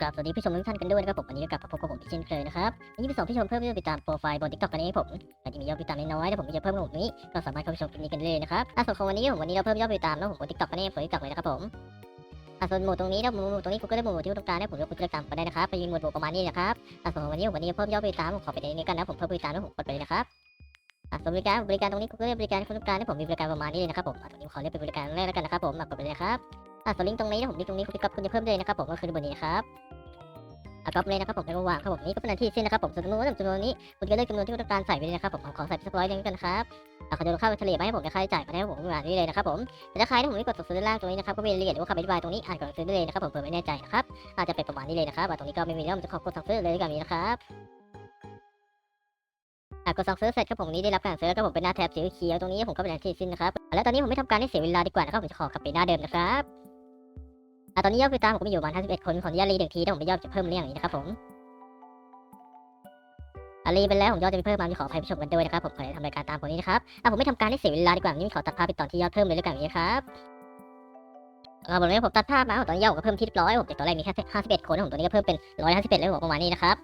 กราบสวัสดีผู้ชมทุกท่านกันด้วยนะครับผมวันนี้ก็กลับมาพบกับผมอีกเช่นเคยนะครับวันนี้เป็นสองผู้ชมเพิ่มยอดติดตามโปรไฟล์บนทิกตอกกันเองผมใครที่มียอดติดตามน้อยๆถ้าผมจะเพิ่มระบบนี้ก็สามารถเข้าไปชมคลิปนี้กันเลยนะครับอะส่วนของวันนี้ผมวันนี้เราเพิ่มยอดติดตามแล้วผมบนทิกตอกกันเองเผยทิกตอกเลยนะครับผมอะส่วนหมดตรงนี้ถ้าโหมดตรงนี้คุณก็ได้หมดที่ต้องการให้ผมยกคุณเลือกตามไปได้นะครับไปยืนหมดโหมดประมาณนี้นะครับอะส่วนของวันนี้วันนี้เพิ่มยอดติดตามผมขอไปในนี้กันนะผมเพิ่มติดตามแล้วผมกดไปเลยนะครับอะส่วนบริการบริการตรงนี้คุณก็ได้บริการคุณต้องการให้ผมมีบริการประมาณนี้เลยนะครับผมอะตรงนี้ขอเรียกเป็นบริการแรกแล้วกันนะครับผมอะกดไปเลยครับ อะส่วนลิงก์ตรงนี้นะผมลิงก์ตรงนี้คุณจะคุณจะเพิ่มเลยนะครับผมก็คือบนนี้นะครับอะก๊อปเลยนะครับผมในระหว่างครับผมนี้ก็เป็นอันที่สิ้นนะครับผมส่วนจำนวนจำนวนนี้คุณก็เลือกจำนวนที่คุณต้องการใส่ไปเลยนะครับผมขอใส่ไปสักร้อยหนึงกันครับอะเขาจะลดค่าเฉลี่ยมาให้ผมในค่าใช้จ่ายมาให้ผมแบบนี้เลยนะครับผมแต่ถ้าใครที่ผมไม่กดซื้อด้านล่างตรงนี้นะครับก็มีรายละเอียดหรือว่าคำอธิบายตรงนี้อ่านก่อนซื้อได้เลยนะครับผมเผื่อไม่แน่ใจนะครับอาจจะเป็นประมาณนี้เลยนะครับตรงนี้ก็ไม่มีแล้วผมจะขอกดสั่งซื้อเลยกับนี้นะครับอะกดสั่งซื้อเสร็จครับผมนี้ได้รับการซื้อแล้วก็ผมเป็นหน้าแท็บสีเขียวตรงนี้ผมก็เป็นอันที่สิ้นนะครับแล้วตอนนี้ผมไม่ทำการให้เสียเวลาดีกว่านะครับผมจะขอกลับไปหน้าเดิมนะครับ ตอนนี้ยอดติดตามผมก็มีอยู่ประมาณ51 คน ขออนุญาตรีหนึ่งทีถ้าผมไม่ยอดจะเพิ่มเรื่องอย่างนี้นะครับผมอะรีไปแล้วผมยอดจะไปเพิ่มมาขออภัยผู้ชมกันด้วยนะครับผมขอทำรายการตามผมนี้นะครับอะผมไม่ทำการให้เสียเวลาดีกว่านี้ขอตัดภาพไปตอนที่ยอดเพิ่มเลยแล้วกันอย่างนี้ครับอ่าผมนี้ผมตัดภาพมาตอนนี้ยอดผมก็เพิ่มที่เรียบร้อยผมจากตอนแรกมีแค่51 คนผมตัวนี้ก็เพิ่มเป็น 151แล้วผมประมาณนี้นะครับ